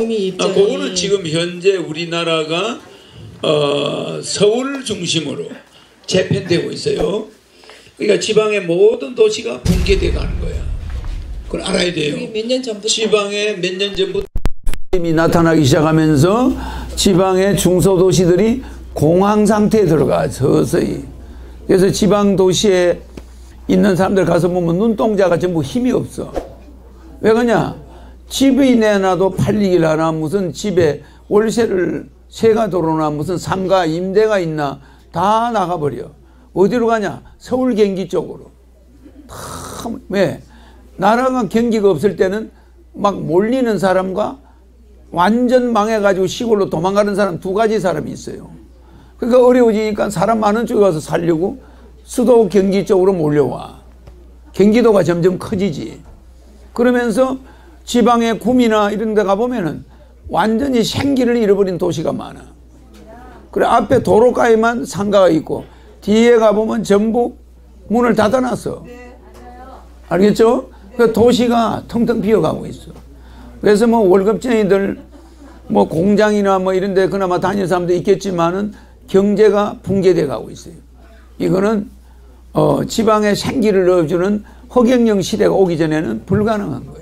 구미 아, 입장이 그거는 지금 현재 우리나라가 어, 서울 중심으로 재편되고 있어요. 그러니까 지방의 모든 도시가 붕괴돼 가는 거야. 그걸 알아야 돼요. 몇년 전부터 지방에 몇 년 전부터 이 나타나기 시작하면서 지방의 중소도시들이 공황 상태에 들어가 서서히 그래서 지방 도시에 있는 사람들 가서 보면 눈동자가 전부 힘이 없어 왜 그러냐 집이 내놔도 팔리길 하나 무슨 집에 월세를 세가 들어오나 무슨 상가 임대가 있나 다 나가버려 어디로 가냐 서울 경기 쪽으로 참, 왜? 나라가 경기가 없을 때는 막 몰리는 사람과 완전 망해가지고 시골로 도망가는 사람 두 가지 사람이 있어요. 그러니까 어려워지니까 사람 많은 쪽에 가서 살려고 수도 경기 쪽으로 몰려와. 경기도가 점점 커지지. 그러면서 지방의 구미나 이런 데 가보면은 완전히 생기를 잃어버린 도시가 많아. 그래, 앞에 도로가에만 상가가 있고, 뒤에 가보면 전부 문을 닫아놨어. 알겠죠? 그 도시가 텅텅 비어가고 있어. 그래서 뭐 월급쟁이들 뭐 공장이나 뭐 이런 데 그나마 다니는 사람도 있겠지만은 경제가 붕괴돼 가고 있어요. 이거는 어 지방에 생기를 넣어주는 허경영 시대가 오기 전에는 불가능한 거예요.